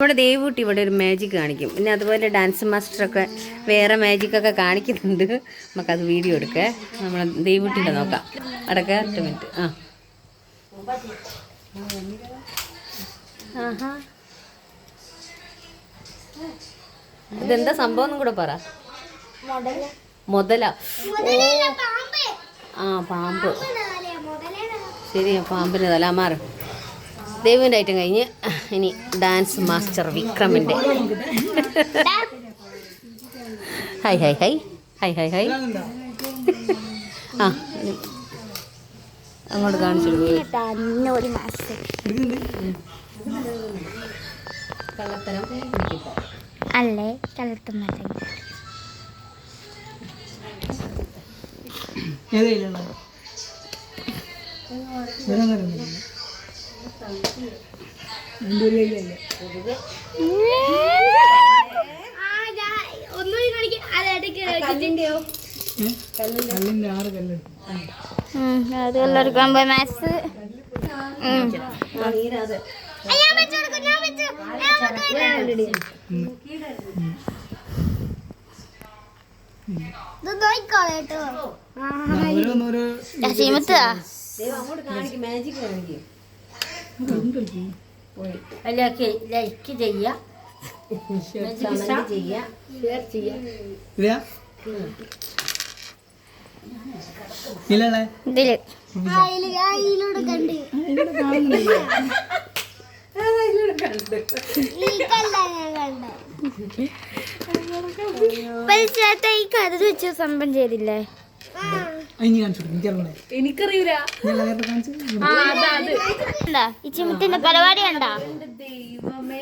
നമ്മുടെ ദേവൂട്ടി ഇവിടെ ഒരു മാജിക് കാണിക്കും. പിന്നെ അതുപോലെ ഡാൻസ് മാസ്റ്ററൊക്കെ വേറെ മാജിക്കൊക്കെ കാണിക്കുന്നുണ്ട്. നമുക്കത് വീഡിയോ എടുക്കേ. നമ്മൾ ദേവൂട്ടിന്റെ നോക്കാം. അടക്ക ഒറ്റ മിനിറ്റ് ആ. ആഹാ. ഇതെന്താ സംഭവം എന്നും കൂടെ പറ. മുതല. ആ പാമ്പ്. ശരിയാ പാമ്പിന് തല. മാറും. ദൈവന്റെ ഐറ്റം കഴിഞ്ഞ് ഇനി ഡാൻസ് മാസ്റ്റർ വിക്രമിന്റെ ഹൈ ഹൈ ഹൈ ഹൈ ഹൈ ഹൈ ആ അങ്ങോട്ട് കാണിച്ചു കള്ളത്തരം അല്ലേ? കളത്തുന്നത് അത് എല്ലാവർക്കും പോയി മാത്സ് സീമത്താ ദൈവം അങ്ങോട്ട് കാണിക്കും മാജിക് കാണിക്കും അതിലേക്ക് ലൈക്ക് ചെയ്യുക ഈ കഥ വെച്ച് സംഭവം ചെയ്തില്ലേ? ഇനി കാണിച്ചു എനിക്കറിയണേ എനിക്കറിയില്ല പരിപാടി ദൈവമേ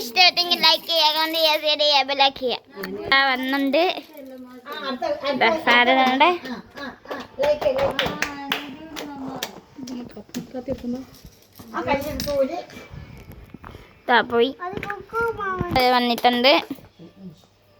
ഇഷ്ടപ്പെട്ടെങ്കിൽ ലൈക്ക് ചെയ്യുക കമന്റ് ചെയ്യുക ഷെയർ ചെയ്യുക ബെലൈക്ക് ചെയ്യുക. ആ വന്നുണ്ട്. പോയി. വന്നിട്ടുണ്ട്.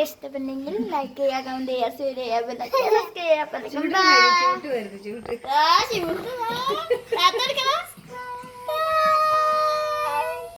വീഡിയോ ഇഷ്ടപ്പെട്ടെങ്കിൽ ലൈക്ക് ചെയ്യുക കമന്റ് ചെയ്യുക ഷെയർ ചെയ്യുക പിന്നെ സബ്സ്ക്രൈബ് ചെയ്യുക